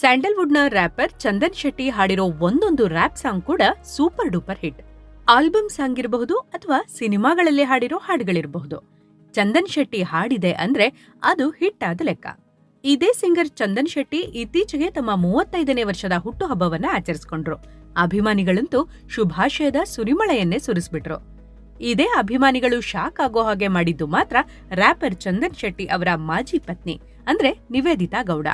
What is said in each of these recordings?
ಸ್ಯಾಂಡಲ್ವುಡ್ನ wrapper Chandan Shetty ಹಾಡಿರೋ ಒಂದೊಂದು rap song ಕೂಡ super duper hit. Album song ಇರಬಹುದು ಅಥವಾ ಸಿನಿಮಾಗಳಲ್ಲಿ ಹಾಡಿರೋ ಹಾಡುಗಳಿರಬಹುದು. ಚಂದನ್ ಶೆಟ್ಟಿ ಹಾಡಿದೆ ಅಂದ್ರೆ ಅದು ಹಿಟ್ ಆದ ಲೆಕ್ಕ. ಇದೇ ಸಿಂಗರ್ ಚಂದನ್ ಶೆಟ್ಟಿ ಇತ್ತೀಚೆಗೆ ತಮ್ಮ ಮೂವತ್ತೈದನೇ ವರ್ಷದ ಹುಟ್ಟುಹಬ್ಬವನ್ನ ಆಚರಿಸಿಕೊಂಡ್ರು. ಅಭಿಮಾನಿಗಳಂತೂ ಶುಭಾಶಯದ ಸುರಿಮಳೆಯನ್ನೇ ಸುರಿಸ್ಬಿಟ್ರು. ಇದೇ ಅಭಿಮಾನಿಗಳು ಶಾಕ್ ಆಗೋ ಹಾಗೆ ಮಾಡಿದ್ದು ಮಾತ್ರ ರ್ಯಾಪರ್ ಚಂದನ್ ಶೆಟ್ಟಿ ಅವರ ಮಾಜಿ ಪತ್ನಿ ಅಂದ್ರೆ ನಿವೇದಿತಾ ಗೌಡ.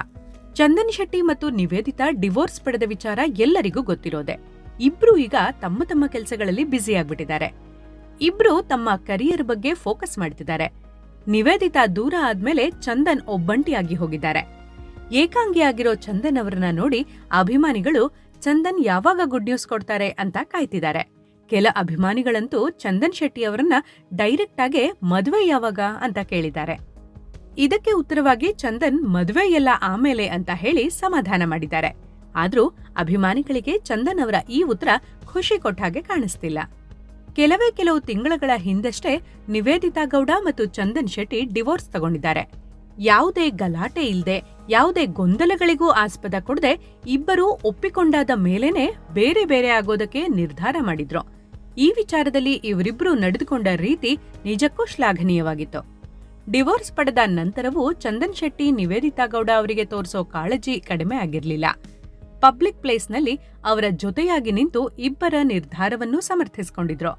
ಚಂದನ್ ಶೆಟ್ಟಿ ಮತ್ತು ನಿವೇದಿತಾ ಡಿವೋರ್ಸ್ ಪಡೆದ ವಿಚಾರ ಎಲ್ಲರಿಗೂ ಗೊತ್ತಿರೋದೆ. ಇಬ್ರು ಈಗ ತಮ್ಮ ತಮ್ಮ ಕೆಲಸಗಳಲ್ಲಿ ಬ್ಯುಸಿ ಆಗ್ಬಿಟ್ಟಿದ್ದಾರೆ. ಇಬ್ರು ತಮ್ಮ ಕರಿಯರ್ ಬಗ್ಗೆ ಫೋಕಸ್ ಮಾಡ್ತಿದ್ದಾರೆ. ನಿವೇದಿತಾ ದೂರ ಆದ್ಮೇಲೆ ಚಂದನ್ ಒಬ್ಬಂಟಿಯಾಗಿ ಹೋಗಿದ್ದಾರೆ. ಏಕಾಂಗಿಯಾಗಿರೋ ಚಂದನ್ ಅವರನ್ನ ನೋಡಿ ಅಭಿಮಾನಿಗಳು, ಚಂದನ್ ಯಾವಾಗ ಗುಡ್ ನ್ಯೂಸ್ ಕೊಡ್ತಾರೆ? ಅಂತ ಕಾಯ್ತಿದ್ದಾರೆ. ಕೆಲ ಅಭಿಮಾನಿಗಳಂತೂ ಚಂದನ್ ಶೆಟ್ಟಿ ಅವರನ್ನ ಡೈರೆಕ್ಟ್ ಆಗಿ ಮದುವೆ ಯಾವಾಗ? ಅಂತ ಕೇಳಿದ್ದಾರೆ. ಇದಕ್ಕೆ ಉತ್ತರವಾಗಿ ಚಂದನ್ ಮದುವೆ ಎಲ್ಲ ಆಮೇಲೆ ಅಂತ ಹೇಳಿ ಸಮಾಧಾನ ಮಾಡಿದ್ದಾರೆ. ಆದ್ರೂ ಅಭಿಮಾನಿಗಳಿಗೆ ಚಂದನ್ ಅವರ ಈ ಉತ್ತರ ಖುಷಿ ಕೊಟ್ಟ ಹಾಗೆ ಕಾಣಿಸ್ತಿಲ್ಲ. ಕೆಲವೇ ಕೆಲವು ತಿಂಗಳುಗಳ ಹಿಂದಷ್ಟೇ ನಿವೇದಿತಾ ಗೌಡ ಮತ್ತು ಚಂದನ್ ಶೆಟ್ಟಿ ಡಿವೋರ್ಸ್ ತಗೊಂಡಿದ್ದಾರೆ. ಯಾವುದೇ ಗಲಾಟೆ ಇಲ್ಲದೆ ಯಾವುದೇ ಗೊಂದಲಗಳಿಗೂ ಆಸ್ಪದ ಕೊಡದೆ ಇಬ್ಬರೂ ಒಪ್ಪಿಕೊಂಡಾದ ಮೇಲೇನೆ ಬೇರೆ ಬೇರೆ ಆಗೋದಕ್ಕೆ ನಿರ್ಧಾರ ಮಾಡಿದ್ರು. ಈ ವಿಚಾರದಲ್ಲಿ ಇವರಿಬ್ರು ನಡೆದುಕೊಂಡ ರೀತಿ ನಿಜಕ್ಕೂ ಶ್ಲಾಘನೀಯವಾಗಿತ್ತು. ಡಿವೋರ್ಸ್ ಪಡೆದ ನಂತರವೂ ಚಂದನ್ ಶೆಟ್ಟಿ, ನಿವೇದಿತಾ ಗೌಡ ಅವರಿಗೆ ತೋರಿಸೋ ಕಾಳಜಿ ಕಡಿಮೆ ಆಗಿರಲಿಲ್ಲ. ಪಬ್ಲಿಕ್ ಪ್ಲೇಸ್ನಲ್ಲಿ ಅವರ ಜೊತೆಯಾಗಿ ನಿಂತು ಇಬ್ಬರ ನಿರ್ಧಾರವನ್ನು ಸಮರ್ಥಿಸಿಕೊಂಡಿದ್ರು.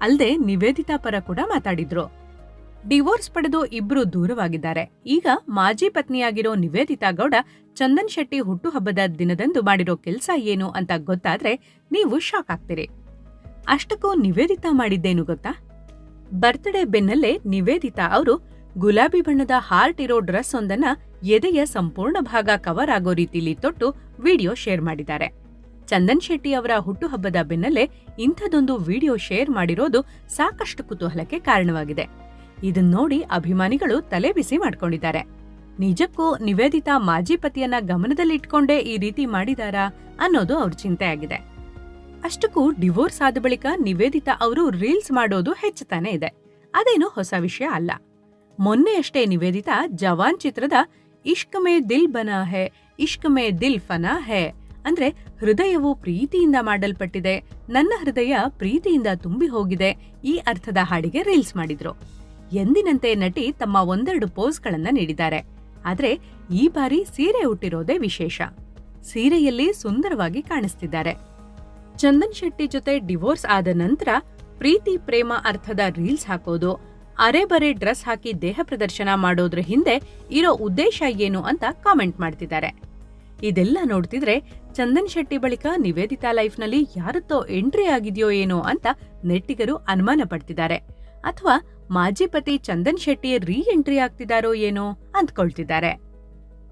ಅಲ್ಲದೆ ನಿವೇದಿತಾ ಪರ ಕೂಡ ಮಾತಾಡಿದ್ರು. ಡಿವೋರ್ಸ್ ಪಡೆದು ಇಬ್ಬರು ದೂರವಾಗಿದ್ದಾರೆ. ಈಗ ಮಾಜಿ ಪತ್ನಿಯಾಗಿರೋ ನಿವೇದಿತಾ ಗೌಡ ಚಂದನ್ ಶೆಟ್ಟಿ ಹುಟ್ಟುಹಬ್ಬದ ದಿನದಂದು ಮಾಡಿರೋ ಕೆಲಸ ಏನು ಅಂತ ಗೊತ್ತಾದ್ರೆ ನೀವು ಶಾಕ್ ಆಗ್ತೀರಿ. ಅಷ್ಟಕ್ಕೂ ನಿವೇದಿತಾ ಮಾಡಿದ್ದೇನು ಗೊತ್ತಾ? ಬರ್ತ್ಡೇ ಬೆನ್ನಲ್ಲೇ ನಿವೇದಿತಾ ಅವರು ಗುಲಾಬಿ ಬಣ್ಣದ ಹಾರ್ಟ್ ಇರೋ ಡ್ರೆಸ್ ಒಂದನ್ನ ಎದೆಯ ಸಂಪೂರ್ಣ ಭಾಗ ಕವರ್ ಆಗೋ ರೀತಿಲಿ ತೊಟ್ಟು ವಿಡಿಯೋ ಶೇರ್ ಮಾಡಿದ್ದಾರೆ. ಚಂದನ್ ಶೆಟ್ಟಿ ಅವರ ಹುಟ್ಟುಹಬ್ಬದ ಬೆನ್ನಲ್ಲೇ ಇಂಥದೊಂದು ವಿಡಿಯೋ ಶೇರ್ ಮಾಡಿರೋದು ಸಾಕಷ್ಟು ಕುತೂಹಲಕ್ಕೆ ಕಾರಣವಾಗಿದೆ. ಇದನ್ನ ನೋಡಿ ಅಭಿಮಾನಿಗಳು ತಲೆ ಬಿಸಿ ಮಾಡ್ಕೊಂಡಿದ್ದಾರೆ. ನಿಜಕ್ಕೂ ನಿವೇದಿತಾ ಮಾಜಿ ಪತಿಯನ್ನ ಗಮನದಲ್ಲಿಟ್ಕೊಂಡೇ ಈ ರೀತಿ ಮಾಡಿದಾರಾ ಅನ್ನೋದು ಅವ್ರ ಚಿಂತೆ ಆಗಿದೆ. ಅಷ್ಟಕ್ಕೂ ಡಿವೋರ್ಸ್ ಆದ ಬಳಿಕ ನಿವೇದಿತಾ ಅವರು ರೀಲ್ಸ್ ಮಾಡೋದು ಹೆಚ್ಚುತ್ತಾನೆ ಇದೆ. ಅದೇನು ಹೊಸ ವಿಷಯ ಅಲ್ಲ. ಮೊನ್ನೆಯಷ್ಟೇ ನಿವೇದಿತಾ ಜವಾನ್ ಚಿತ್ರದ ಇಷ್ಕ್ ಮೇ ದಿಲ್ ಬನಾ ಹೇ, ಇಷ್ಕ್ ಮೇ ದಿಲ್ ಫನಾ ಹೇ ಅಂದ್ರೆ ಹೃದಯವು ಪ್ರೀತಿಯಿಂದ ಮಾಡಲ್ಪಟ್ಟಿದೆ. ನನ್ನ ಹೃದಯ ಪ್ರೀತಿಯಿಂದ ತುಂಬಿ ಹೋಗಿದೆ. ಈ ಅರ್ಥದ ಹಾಡಿಗೆ ರೀಲ್ಸ್ ಮಾಡಿದ್ರು. ಎಂದಿನಂತೆ ನಟಿ ತಮ್ಮ ಒಂದೆರಡು ಪೋಸ್ಗಳನ್ನ ನೀಡಿದ್ದಾರೆ. ಆದ್ರೆ ಈ ಬಾರಿ ಸೀರೆ ಉಟ್ಟಿರೋದೇ ವಿಶೇಷ. ಸೀರೆಯಲ್ಲಿ ಸುಂದರವಾಗಿ ಕಾಣಿಸ್ತಿದ್ದಾರೆ. ಚಂದನ್ ಶೆಟ್ಟಿ ಜೊತೆ ಡಿವೋರ್ಸ್ ಆದ ನಂತರ ಪ್ರೀತಿ, ಪ್ರೇಮ ಅರ್ಥದ ರೀಲ್ಸ್ ಹಾಕೋದು ಅರೆಬರೆ ಡ್ರೆಸ್ ಹಾಕಿ ದೇಹ ಪ್ರದರ್ಶನ ಮಾಡೋದ್ರ ಹಿಂದೆ ಇರೋ ಉದ್ದೇಶ ಏನು ಅಂತ ಕಾಮೆಂಟ್ ಮಾಡ್ತಿದ್ದಾರೆ. ಇದೆಲ್ಲ ನೋಡ್ತಿದ್ರೆ ಚಂದನ್ ಶೆಟ್ಟಿ ಬಳಿಕ ನಿವೇದಿತಾ ಲೈಫ್ನಲ್ಲಿ ಯಾರತ್ತೋ ಎಂಟ್ರಿ ಆಗಿದೆಯೋ ಏನೋ ಅಂತ ನೆಟ್ಟಿಗರು ಅನುಮಾನ ಪಡ್ತಿದ್ದಾರೆ. ಅಥವಾ ಮಾಜಿ ಪತಿ ಚಂದನ್ ಶೆಟ್ಟಿ ರೀ ಎಂಟ್ರಿ ಆಗ್ತಿದಾರೋ ಏನೋ ಅಂದ್ಕೊಳ್ತಿದ್ದಾರೆ.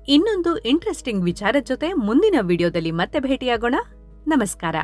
ಇನ್ನೊಂದು ಇಂಟ್ರೆಸ್ಟಿಂಗ್ ವಿಚಾರದ ಜೊತೆ ಮುಂದಿನ ವಿಡಿಯೋದಲ್ಲಿ ಮತ್ತೆ ಭೇಟಿಯಾಗೋಣ. ನಮಸ್ಕಾರ.